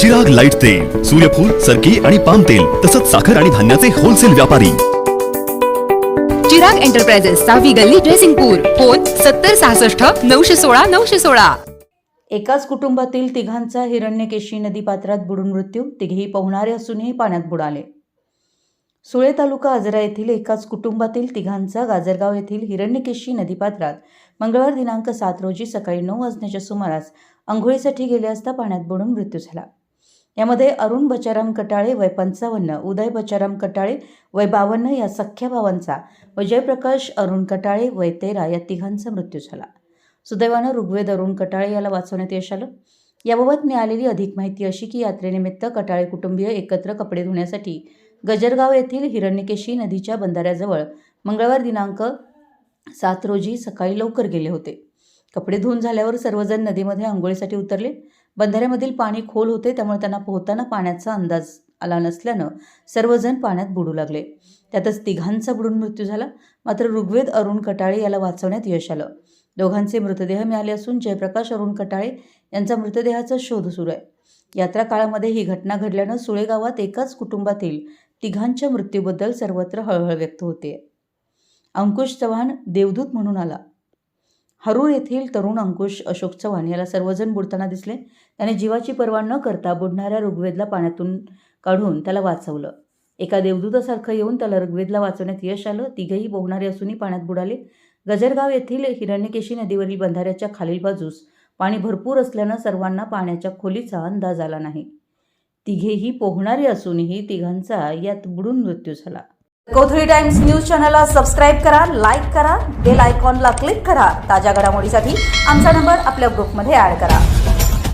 Chirag light तेल सूर्यफूल सरकी आणि पाम तेल तसंच साखर आणि धान्याचे होलसेल व्यापारी. चिराग एंटरप्राइजेस सहावी गल्ली ड्रेसिंगपूर फोन सत्तर सहासष्ट नऊशे सोळा नऊशे सोळा. एकाच कुटुंबातील तिघांचा हिरण्यकेशी नदी पात्रात बुडून मृत्यू तिघेही पोहणारे असूनही पाण्यात बुडाले. सुळे तालुका आजरा येथील एकाच कुटुंबातील तिघांचा गाजरगाव येथील हिरण्यकेशी नदीपात्रात मंगळवार दिनांक सात रोजी सकाळी नऊ वाजण्याच्या सुमारास आंघोळीसाठी गेले असता पाण्यात बुडून मृत्यू झाला. यामध्ये अरुण बचाराम कटाळे वय पंचावन्न उदय बचाराम कटाळे वय बावन्न या सख्या भावांचा व जयप्रकाश अरुण कटाळे वय तेरा या तिघांचा मृत्यू झाला. सुदैवानं ऋग्वेद अरुण कटाळे याला वाचवण्यात यश आलं. याबाबत मिळालेली अधिक माहिती अशी की यात्रेनिमित्त कटाळे कुटुंबीय एकत्र कपडे धुण्यासाठी गजरगाव येथील हिरण्यकेशी नदीच्या बंधाऱ्याजवळ मंगळवार दिनांक सात रोजी सकाळी लवकर गेले होते. कपडे धुवून झाल्यावर सर्वजण नदीमध्ये आंघोळीसाठी उतरले. बंधाऱ्यामधील पाणी खोल होते त्यामुळे त्यांना पोहताना पाण्याचा अंदाज आला नसल्यानं सर्वजण पाण्यात बुडू लागले. त्यातच तिघांचा बुडून मृत्यू झाला. मात्र ऋग्वेद अरुण कटाळे याला वाचवण्यात यश आलं. दोघांचे मृतदेह मिळाले असून जयप्रकाश अरुण कटाळे यांचा मृतदेहाचा शोध सुरू आहे. यात्रा काळामध्ये ही घटना घडल्यानं सुळे गावात एकाच कुटुंबातील तिघांच्या मृत्यूबद्दल सर्वत्र हळहळ व्यक्त होते. अंकुश चव्हाण देवदूत म्हणून आला. हरूर येथील तरुण अंकुश अशोक चव्हाण याला सर्वजण बुडताना दिसले. त्याने जीवाची पर्वा न करता बुडणाऱ्या ऋग्वेदला पाण्यातून काढून त्याला वाचवलं. एका देवदूतासारखं येऊन त्याला ऋग्वेदला वाचवण्यात यश आलं. तिघेही पोहणारे असूनही पाण्यात बुडाले. गजरगाव येथील हिरण्यकेशी नदीवरील बंधाऱ्याच्या खालील बाजूस पाणी भरपूर असल्यानं सर्वांना पाण्याच्या खोलीचा अंदाज आला नाही. तिघेही पोहणारे असूनही तिघांचा यात बुडून मृत्यू झाला. कोथळी टाइम्स न्यूज चॅनलला सबस्क्राईब करा लाईक करा बेल आयकॉनला क्लिक करा. ताज्या घडामोडीसाठी आमचा नंबर आपल्या ग्रुपमध्ये ऍड करा.